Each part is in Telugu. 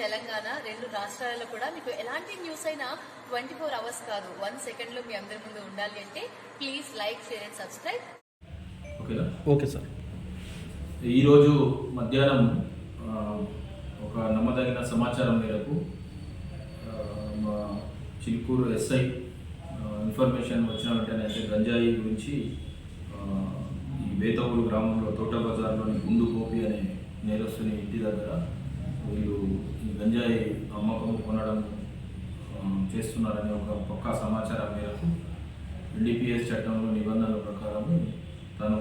తెలంగాణ రెండు రాష్ట్రాలలో కూడా మీకు ఎలాంటి న్యూస్ అయినా ట్వంటీ ఫోర్ అవర్స్ కాదు. వన్ సెకండ్లో మీ అందరి ముందు ఉండాలి అంటే please like share and subscribe. ఓకేనా? Okay sir. ఈరోజు మధ్యాహ్నం ఒక నమ్మదగిన సమాచారం మేరకు మా చిలుకూరు ఎస్ఐ ఇన్ఫర్మేషన్ వచ్చిన వెంటనే అయితే గంజాయి గురించి ఆ, ఈ బేతవులు గ్రామంలో తోట బజార్లోని గుండు గోపి అనే నేరస్తుని ఇంటి దగ్గర వీళ్ళు ఈ గంజాయి అమ్మకం కొనడం చేస్తున్నారని ఒక పక్కా సమాచారం మేరకు ఎన్డీపీఎస్ చట్టంలో నిబంధనల ప్రకారం తను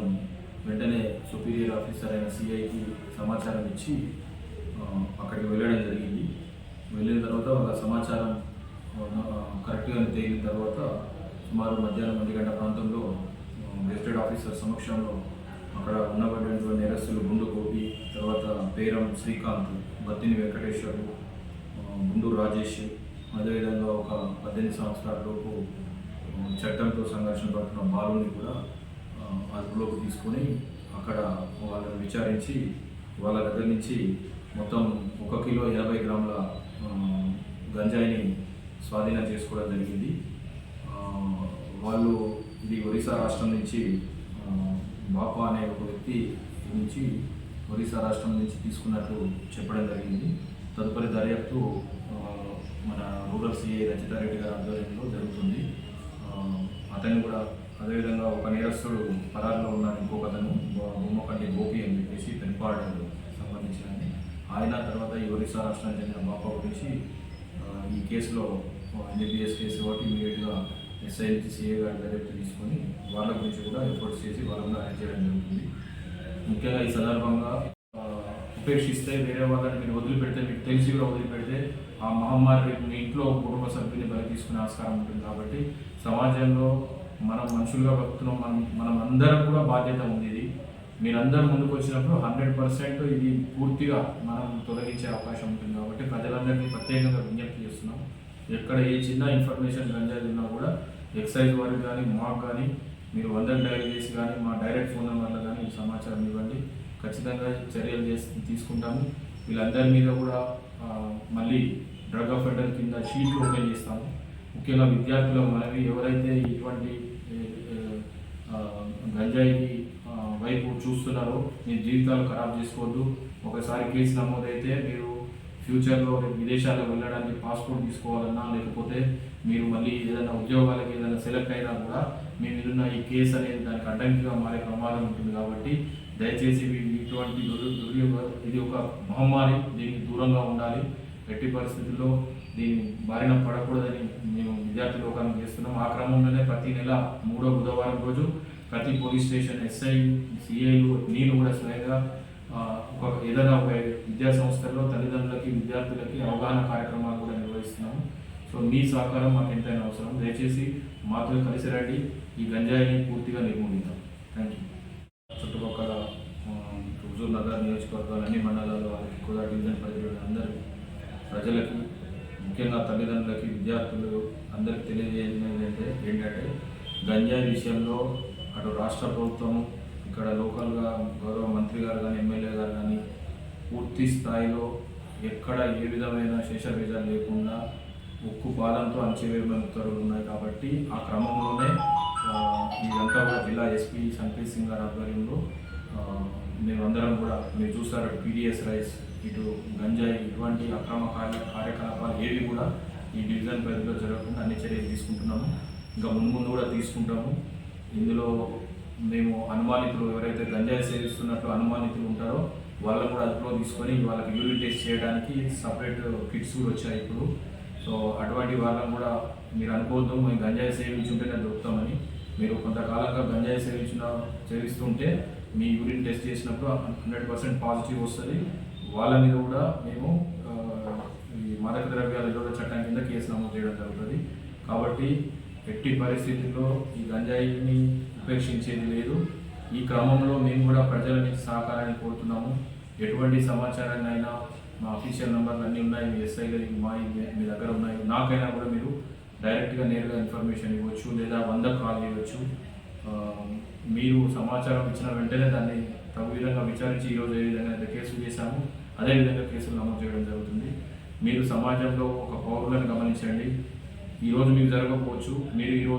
వెంటనే సుపీరియర్ ఆఫీసర్ అయిన సిఐకి సమాచారం ఇచ్చి అక్కడికి వెళ్ళడం జరిగింది. వెళ్ళిన తర్వాత వాళ్ళ సమాచారం కరెక్ట్గా తేలిన తర్వాత సుమారు మధ్యాహ్నం ఒంటి గంట ప్రాంతంలో గెస్టెడ్ ఆఫీసర్ సమక్షంలో అక్కడ ఉన్నబడి పేరం శ్రీకాంత్ బత్తిని వెంకటేశ్వరు గుండూరు రాజేష్. అదేవిధంగా ఒక పద్దెనిమిది సంవత్సరాల లోపు చట్టంతో సంఘర్షణ పడుతున్న బాలుని కూడా అదుపులోకి తీసుకొని అక్కడ వాళ్ళని విచారించి వాళ్ళ దగ్గర నుంచి మొత్తం ఒక కిలో ఎనభై గ్రాముల గంజాయిని స్వాధీనం చేసుకోవడం జరిగింది. వాళ్ళు ఇది ఒరిస్సా రాష్ట్రం నుంచి బాపా అనే ఒక వ్యక్తి నుంచి ఒరిస్సా రాష్ట్రం నుంచి తీసుకున్నట్లు చెప్పడం జరిగింది. తదుపరి దర్యాప్తు మన రూరల్ సిఐ రచితారెడ్డి గారి ఆధ్వర్యంలో జరుగుతుంది. అతను అతన్ని కూడా అదేవిధంగా ఒక నేరస్తుడు పరారులో ఉన్న ఇంకొక అతను బొమ్మకండి గోపి అని చెప్పేసి పెనుపాడు సంబంధించిన ఆయన తర్వాత ఈ ఒరిస్సా రాష్ట్రానికి చెందిన బాపా గురించి ఈ కేసులో ఎన్డీపీఎస్ కేసు కాబట్టి ఇమీడియట్గా ఎస్ఐ సిఏ గారి దర్యాప్తు తీసుకొని వాళ్ళ గురించి కూడా ఎఫర్ట్స్ చేసి వాళ్ళని కూడా అరెస్ట్ చేయడం జరుగుతుంది. ముఖ్యంగా ఈ సందర్భంగా ఉపేక్షిస్తే వేరే వాళ్ళని మీరు వదిలిపెడితే మీకు తెలిసి కూడా వదిలిపెడితే ఆ మహమ్మారి మీ ఇంట్లో కుటుంబ సభ్యుని బలి తీసుకునే ఆస్కారం ఉంటుంది. కాబట్టి సమాజంలో మనం మనుషులుగా బతుకుతున్నాం మనం మనం అందరం కూడా బాధ్యత ఉంది ఇది మీరందరూ ముందుకు వచ్చినప్పుడు హండ్రెడ్ పర్సెంట్ ఇది పూర్తిగా మనం తొలగించే అవకాశం ఉంటుంది. కాబట్టి ప్రజలందరికీ ప్రత్యేకంగా విజ్ఞప్తి చేస్తున్నాం. ఎక్కడ ఏ చిన్న ఇన్ఫర్మేషన్ గంజాయి ఉన్నా కూడా ఎక్సైజ్ వారికి కానీ మాకు కానీ మీరు వందలు డైల్ చేసి కానీ మా డైరెక్ట్ ఫోన్ నెంబర్లో కానీ ఈ సమాచారం ఇవ్వండి. ఖచ్చితంగా చర్యలు చేసి తీసుకుంటాము. వీళ్ళందరి మీద కూడా మళ్ళీ డ్రగ్ అఫెండర్ కింద షీట్లు ఓపెన్ చేస్తాము. ముఖ్యంగా విద్యార్థుల మనవి ఎవరైతే ఇటువంటి గంజాయికి వైపు చూస్తున్నారో మీ జీవితాలు ఖరాబ్ చేసుకోవద్దు. ఒకసారి కేసు నమోదైతే మీరు ఫ్యూచర్లో విదేశాలకు వెళ్ళడానికి పాస్పోర్ట్ తీసుకోవాలన్నా లేకపోతే మీరు మళ్ళీ ఏదైనా ఉద్యోగాలకు ఏదైనా సెలెక్ట్ అయినా కూడా మీ మీదున్న ఈ కేసు అనేది దానికి అడ్డంకిగా మారే ప్రమాదం ఉంటుంది కాబట్టి దయచేసి ఇటువంటి ఇది ఒక మహమ్మారి దీనికి దూరంగా ఉండాలి. ఎట్టి పరిస్థితుల్లో దీని బారిన పడకూడదని మేము విద్యార్థి లోకాన్ని చేస్తున్నాం. ఆ క్రమంలోనే ప్రతి నెల మూడో బుధవారం రోజు ప్రతి పోలీస్ స్టేషన్ ఎస్ఐ సిఐలు నేను కూడా స్వయంగా ఏదైనా ఒక విద్యా సంస్థల్లో తల్లిదండ్రులకి విద్యార్థులకి అవగాహన కార్యక్రమాలు కూడా నిర్వహిస్తున్నాము. సో మీ సహకారం మాకు ఎంతైనా అవసరం. దయచేసి మాతో కలిసి రండి. ఈ గంజాయిని పూర్తిగా నిర్మూలిద్దాం. థ్యాంక్ యూ చుట్టుపక్కల హుజూర్ నగర్ నియోజకవర్గాలు అన్ని మండలాలు వాళ్ళకి కూడా డివిజన్ పరిధిలో అందరూ ప్రజలకు ముఖ్యంగా తల్లిదండ్రులకి విద్యార్థులు అందరికి తెలియజేయడం ఏంటంటే ఏంటంటే గంజాయి విషయంలో అటు రాష్ట్ర ప్రభుత్వం ఇక్కడ లోకల్గా గౌరవ మంత్రి గారు కానీ ఎమ్మెల్యే గారు కానీ పూర్తి స్థాయిలో ఎక్కడ ఏ విధమైన శేషబీజాలు లేకుండా ఉక్కు పాదంతో అణచివేయడం ఉత్తర్వులు ఉన్నాయి కాబట్టి ఆ క్రమంలోనే ఇదంతా కూడా జిల్లా ఎస్పీ సంపీత్ సింగ్ గారి ఆధ్వర్యంలో మేమందరం కూడా మీరు చూస్తారు పీడిఎస్ రైస్ ఇటు గంజాయి ఇటువంటి అక్రమ కార్య కార్యకలాపాలు ఏవి కూడా ఈ డివిజన్ పరిధిలో జరగకుండా అన్ని చర్యలు తీసుకుంటున్నాము. ఇంకా ముందు ముందు కూడా తీసుకుంటాము. ఇందులో మేము అనుమానితులు ఎవరైతే గంజాయి సేవిస్తున్నట్టు అనుమానితులు ఉంటారో వాళ్ళని కూడా అదుపులో తీసుకొని వాళ్ళకి యూరిన్ టెస్ట్ చేయడానికి సపరేట్ కిట్స్ కూడా వచ్చాయి ఇప్పుడు. సో అటువంటి వాళ్ళని కూడా మీరు అనుకోవద్దు మేము గంజాయి సేవించుంటేనే దొరుకుతామని. మీరు కొంతకాలంగా గంజాయి సేవించిన సేవిస్తుంటే మీ యూరిన్ టెస్ట్ చేసినప్పుడు హండ్రెడ్ పర్సెంట్ పాజిటివ్ వస్తుంది. వాళ్ళ మీద కూడా మేము ఈ మాదక ద్రవ్యాల నిరోధక చట్టం కింద కేసు నమోదు చేయడం జరుగుతుంది. కాబట్టి ఎట్టి పరిస్థితుల్లో ఈ గంజాయిని ఉపేక్షించేది లేదు. ఈ క్రమంలో మేము కూడా ప్రజల నుంచి సహకారాన్ని కోరుతున్నాము. ఎటువంటి సమాచారాన్ని అయినా మా అఫీషియల్ నెంబర్లు అన్నీ ఉన్నాయి. మీ ఎస్ఐ గారికి మా మీ దగ్గర ఉన్నాయి. నాకైనా కూడా మీరు డైరెక్ట్గా నేరుగా ఇన్ఫర్మేషన్ ఇవ్వచ్చు లేదా వంద కాల్ చేయవచ్చు మీరు సమాచారం ఇచ్చిన వెంటనే దాన్ని తగు విధంగా విచారించి ఈరోజు ఏ విధంగా అయితే కేసులు చేశాము అదే విధంగా కేసులు నమోదు చేయడం జరుగుతుంది. మీరు సమాజంలో ఒక పౌరులను గమనించండి. ఈరోజు మీకు జరగకపోవచ్చు. మీరు ఈరోజు